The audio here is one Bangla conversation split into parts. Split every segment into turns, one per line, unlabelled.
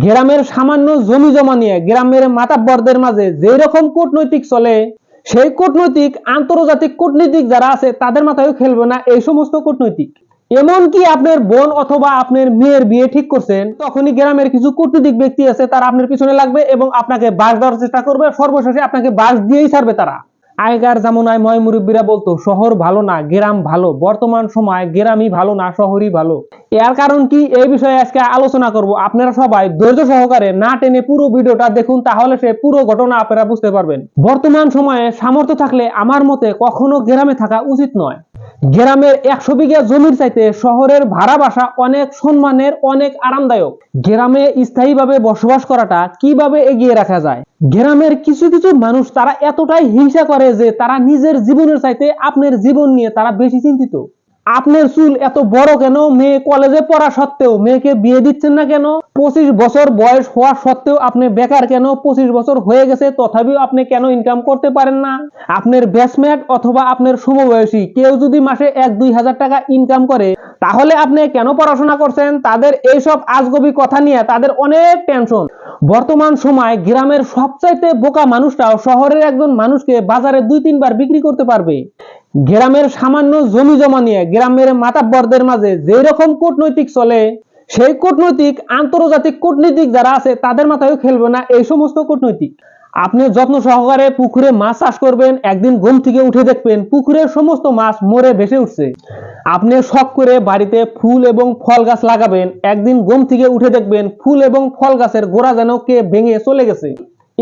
গ্রামের সামান্য জমি জমা নিয়ে গ্রামের মাতাব্বরদের মাঝে যেই রকম কূটনৈতিক চলে, সেই কূটনৈতিক, আন্তর্জাতিক কূটনীতিক যারা আছে, তাদের মাথায়ও খেলবে না এই সমস্ত কূটনৈতিক। এমনকি আপনার বোন অথবা আপনার মেয়ের বিয়ে ঠিক করছেন, তখনই গ্রামের কিছু কূটনৈতিক ব্যক্তি আছে, তারা আপনার পিছনে লাগবে এবং আপনাকে বাস দেওয়ার চেষ্টা করবে। সর্বশেষে আপনাকে বাস দিয়েই ছাড়বে তারা। আগেকার জামানায় ময় মুরব্বীরা বলতো, শহর ভালো না, গ্রাম ভালো। বর্তমান সময় গ্রামই ভালো না, শহরই ভালো। এর কারণ কি? এই বিষয়ে আজকে আলোচনা করব। আপনারা সবাই ধৈর্য সহকারে না টেনে পুরো ভিডিওটা দেখুন, তাহলে সে পুরো ঘটনা আপনারা বুঝতে পারবেন। বর্তমান সময়ে সামর্থ্য থাকলে আমার মতে কখনো গ্রামে থাকা উচিত নয়। গ্রামের একশো বিঘা জমির চাইতে শহরের ভাড়া বাসা অনেক সম্মানের, অনেক আরামদায়ক। গ্রামে স্থায়ীভাবে বসবাস করাটা কীভাবে এগিয়ে রাখা যায়? গ্রামের কিছু কিছু মানুষ তারা এতটাই হিংসা করে যে তারা নিজের জীবনের চাইতে আপনার জীবন নিয়ে তারা বেশি চিন্তিত। আপনার চুল এত বড় কেন? মেয়ে কলেজে পড়া সত্ত্বেও মেয়েকে বিয়ে দিচ্ছেন না কেন? পঁচিশ বছর বয়স হওয়া সত্ত্বেও আপনি বেকার কেন? পঁচিশ বছর হয়ে গেছে, তথাপিও আপনি কেন ইনকাম করতে পারেন না? আপনার ব্যাচমেট অথবা আপনার সমবয়সী কেউ যদি মাসে এক, দুই হাজার টাকা ইনকাম করে, তাহলে আপনি কেন পড়াশোনা করছেন? তাদের এইসব আজগবি কথা নিয়ে তাদের অনেক টেনশন বর্তমান সময় গ্রামের সবচাইতে বোকা মানুষটাও শহরের একজন মানুষকে বাজারে দুই, তিনবার বিক্রি করতে পারবে। গ্রামের সামান্য জমি জমা নিয়ে গ্রামের মাতাব্বরদের মাঝে যেই রকম কূটনৈতিক চলে, সেই কূটনৈতিক, আন্তর্জাতিক কূটনীতিক যারা আছে, তাদের মাথায়ও খেলবে না এই সমস্ত কূটনৈতিক। আপনি যত্ন সহকারে পুকুরে মাছ চাষ করবেন, একদিন ঘুম থেকে উঠে দেখবেন পুকুরের সমস্ত মাছ মরে ভেসে উঠছে। আপনি শখ করে বাড়িতে ফুল এবং ফল গাছ লাগাবেন, একদিন ঘুম থেকে উঠে দেখবেন ফুল এবং ফল গাছের গোড়া যেন কে ভেঙে চলে গেছে।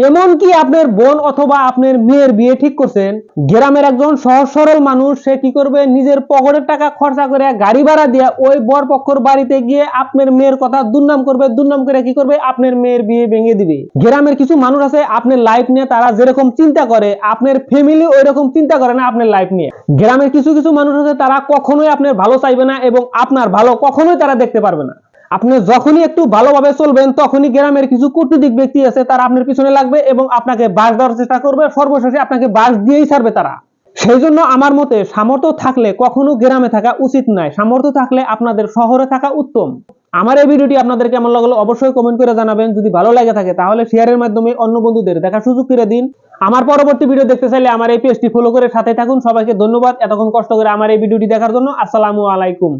এমনকি আপনার বোন অথবা আপনার মেয়ের বিয়ে ঠিক করছেন, গ্রামের একজন সহজ সরল মানুষ, সে কি করবে? নিজের পকেটের টাকা খরচা করে গাড়ি ভাড়া দিয়ে ওই বর পক্ষর বাড়িতে গিয়ে আপনার মেয়ের কথা দুর্নাম করবে। দুর্নাম করে কি করবে? আপনার মেয়ের বিয়ে ভেঙে দিবে। গ্রামের কিছু মানুষ আছে, আপনার লাইফ নিয়ে তারা যেরকম চিন্তা করে, আপনার ফ্যামিলি ওই রকম চিন্তা করে না আপনার লাইফ নিয়ে। গ্রামের কিছু কিছু মানুষ আছে, তারা কখনোই আপনার ভালো চাইবে না এবং আপনার ভালো কখনোই তারা দেখতে পারবে না। আপনি যখনই একটু ভালোভাবে চলবেন, তখনই গ্রামের কিছু কূটনৈতিক ব্যক্তি আছে, তারা আপনার পিছনে লাগবে এবং আপনাকে বাস দেওয়ার চেষ্টা করবে। সর্বশেষে আপনাকে বাস দিয়েই ছাড়বে তারা। সেই জন্য আমার মতে সামর্থ্য থাকলে কখনো গ্রামে থাকা উচিত নয়। সামর্থ্য থাকলে আপনাদের শহরে থাকা উত্তম। আমার এই ভিডিওটি আপনাদের কেমন লাগল অবশ্যই কমেন্ট করে জানাবেন। যদি ভালো লাগে থাকে তাহলে শেয়ারের মাধ্যমে অন্য বন্ধুদের দেখার সুযোগ করে দিন। আমার পরবর্তী ভিডিও দেখতে চাইলে আমার এই পেজটি ফলো করে সাথে থাকুন। সবাইকে ধন্যবাদ। এতক্ষণ কষ্ট করে আমার এই ভিডিওটি দেখার জন্য। আসসালামু আলাইকুম।